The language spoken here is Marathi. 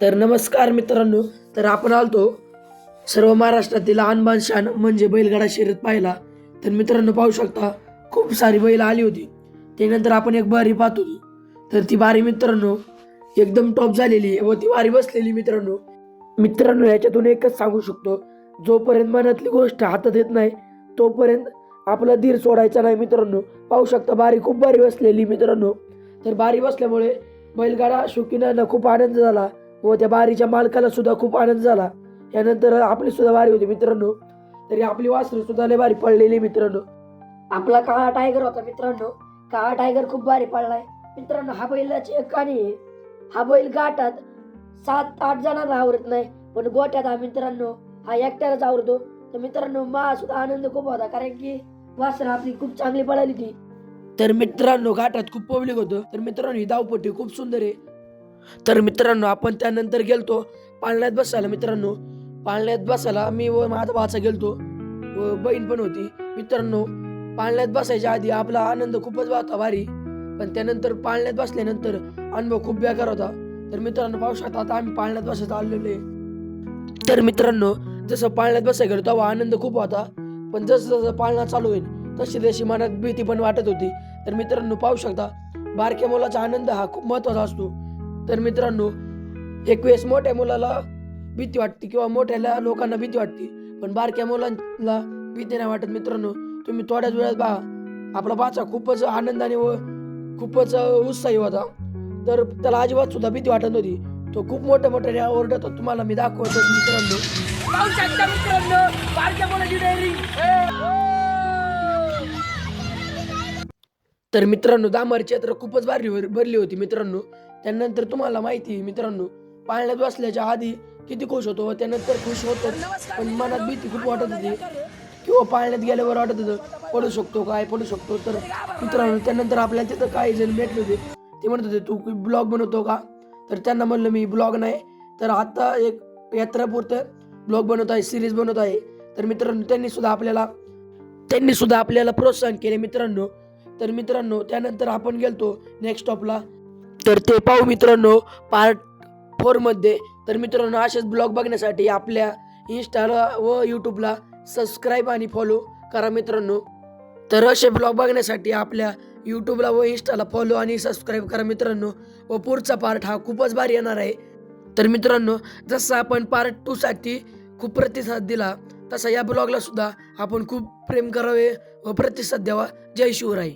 तर नमस्कार मित्रांनो तर आपण आलतो सर्व महाराष्ट्रातील आणबान शान म्हणजे बैलगाडा शर्यत पाहिला तर मित्रांनो पाहू शकता खूप सारी बैल आली होती. त्यानंतर आपण एक बारी पाहत होतो. तर ती बारी मित्रांनो एकदम टॉप झालेली व ती बारी बसलेली मित्रांनो. मित्रांनो याच्यातून एकच सांगू शकतो जोपर्यंत मनातली गोष्ट हातात येत नाही तोपर्यंत आपला धीर सोडायचा नाही मित्रांनो. पाहू शकता बारी खूप बारी बसलेली मित्रांनो. तर बारी बसल्यामुळे बैलगाडा शौकीनांना खूप आनंद झाला. व त्या बारीच्या मालकाला सुद्धा खूप आनंद झाला. यानंतर आपली सुद्धा बारी होती मित्रांनो. तरी आपली वासरू सुद्धा लय बारी पडलेली मित्रांनो. आपला काळा टायगर होता मित्रांनो. काळा टायगर खूप भारी पडलाय. मित्रांनो हा बैलाची एक कहाणी आहे हा बैल गाठात सात आठ जणांना आवरत नाही. पण गोट्यात हा मित्रांनो हा एकट्यालाच आवडतो तर मित्रांनो मा सुद्धा आनंद खूप होता. कारण की वासर आपली खूप चांगली पळाली ती तर मित्रांनो घाटात खूप पब्लिक होतं. तर मित्रांनो ही धावपट्टी खूप सुंदर आहे. तर मित्रांनो आपण त्यानंतर गेलतो पाळण्यात बसायला मित्रांनो. पाळण्यात बसायला मी व माझा भाचा गेलतो. व बहीण पण होती. मित्रांनो पाळण्यात बसायच्या आधी आपला आनंद खूपच होता भारी. पण त्यानंतर पाळण्यात बसल्यानंतर अनुभव खूप बेकार होता. तर मित्रांनो पाहू शकता आता आम्ही पाळण्यात बसायचं आलेलो आहे. तर मित्रांनो जसं पाळण्यात बसायला गेलो तेव्हा आनंद खूप होता. पण जसं जसं पाळणा चालू होईल तशी तशी मनात भीती पण वाटत होती. तर मित्रांनो पाहू शकता बारक्या मुलाचा आनंद हा खूप महत्त्वाचा असतो. तर मित्रांनो एक वेळेस मोठ्या मुलाला भीती वाटते किंवा मोठ्या लोकांना भीती वाटते पण बारक्या मुलांना भीती नाही वाटत मित्रांनो. तुम्ही थोड्याच वेळात पहा. आपला बाचा खूपच आनंदाने व खूपच उत्साही होता. तर त्याला अजिबात सुद्धा भीती वाटत नव्हती. तो खूप मोठ्या मोठ्या ओरडतो तुम्हाला मी दाखवतो मित्रांनो. मित्रांनो तर मित्रांनो दामर क्षेत्र खूपच भारी भरली होती मित्रांनो. त्यानंतर तुम्हाला माहिती आहे मित्रांनो पाळण्यात बसल्याच्या आधी किती खुश होतो व त्यानंतर खुश होतो. पण मनात भीती खूप वाटत होती. किंवा पाळण्यात गेल्यावर वाटत होतं पडू शकतो काय पडू शकतो. तर मित्रांनो त्यानंतर आपल्याला तिथं काही जण भेटले होते. ते म्हणत होते तू ब्लॉग बनवतो का? तर त्यांना म्हणलं मी ब्लॉग नाही. तर आता एक यात्रापुरतं ब्लॉग बनवत आहे सिरीज बनवत आहे. तर मित्रांनो त्यांनी सुद्धा आपल्याला त्यांनी सुद्धा आपल्याला प्रोत्साहन केले मित्रांनो. तर मित्रांनो त्यानंतर आपण गेलतो नेक्स्ट स्टॉपला तर ते पाहू मित्रांनो पार्ट फोरमध्ये तर मित्रांनो असेच ब्लॉग बघण्यासाठी आपल्या इन्स्टाला व यूट्यूबला सबस्क्राईब आणि फॉलो करा मित्रांनो. तर असे ब्लॉग बघण्यासाठी आपल्या यूट्यूबला व इन्स्टाला फॉलो आणि सबस्क्राईब करा मित्रांनो. व पुढचा पार्ट हा खूपच भारी येणार आहे. तर मित्रांनो जसं आपण पार्ट टूसाठी खूप प्रतिसाद दिला तसा या ब्लॉगला सुद्धा आपण खूप प्रेम करावे व प्रतिसाद द्यावा. जय शिवराय.